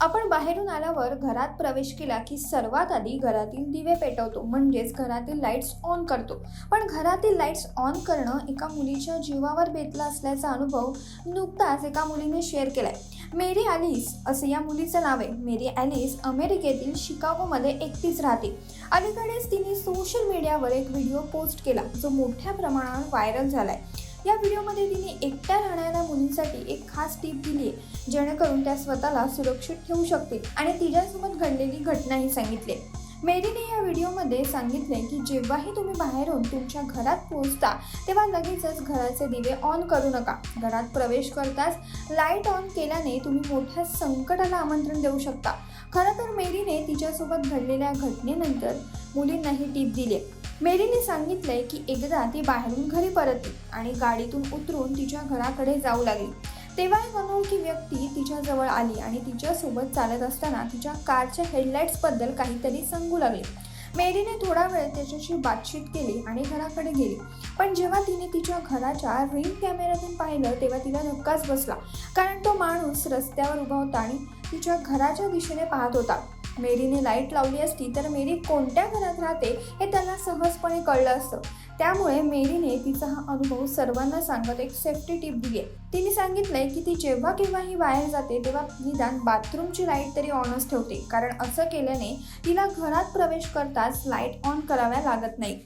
आपण बाहेरून आल्यावर घरात प्रवेश केला की सर्वात आधी घरातील दिवे पेटवतो म्हणजेच घरातील लाईट्स ऑन करतो. पण घरातील लाईट्स ऑन करणं एका मुलीच्या जीवावर बेतला असल्याचा अनुभव नुकताच एका मुलीने शेअर केला आहे मेरी ॲलिस असं या मुलीचं नाव आहे. मेरी ॲलिस अमेरिकेतील शिकागोमध्ये एकटीच राहते. अलीकडेच तिने सोशल मीडियावर एक व्हिडिओ पोस्ट केला जो मोठ्या प्रमाणावर व्हायरल झाला आहे या व्हिडिओमध्ये तिने एकट्या मुलींसाठी एक खास टीप दिली आहे जेणेकरून त्या स्वतःला सुरक्षित ठेवू शकतील आणि तिच्यासोबत घडलेली घटनाही सांगितली मेरीने या व्हिडिओमध्ये सांगितले की जेव्हाही तुम्ही बाहेरून तुमच्या घरात पोहोचता तेव्हा लगेचच घराचे दिवे ऑन करू नका. घरात प्रवेश करताच लाइट ऑन केल्याने तुम्ही मोठ्या संकटाला आमंत्रण देऊ शकता. खरं तर मेरीने तिच्यासोबत घडलेल्या घटनेनंतर मुलींना ही टीप दिली मेरीने सांगितलंय की एकदा ती बाहेरून घरी परतली आणि गाडीतून उतरून तिच्या घराकडे जाऊ लागली. तेव्हा एक अनोळखी व्यक्ती तिच्या जवळ आली आणि तिच्यासोबत चालत असताना तिच्या कारच्या हेडलाईट्सबद्दल काहीतरी सांगू लागले. मेरीने थोडा वेळ त्याच्याशी बातचीत केली आणि घराकडे गेली. पण जेव्हा तिने तिच्या घराच्या रिंग कॅमेऱ्यातून पाहिलं तेव्हा तिला धक्काच बसला. कारण तो माणूस रस्त्यावर उभा होता आणि तिच्या घराच्या दिशेने पाहत होता. मेरीने लाइट लावली असती तर मेरी कोणत्या घरात राहते हे त्यांना सहजपणे कळलं असतं. त्यामुळे मेरीने तिचा हा अनुभव सर्वांना सांगत एक सेफ्टी टिप दिली. आहे तिने सांगितलंय की ती जेव्हा केव्हाही बाहेर जाते तेव्हा निदान बाथरूमची लाइट तरी ऑनच ठेवते. कारण असं केल्याने तिला घरात प्रवेश करताच लाइट ऑन कराव्या लागत नाही.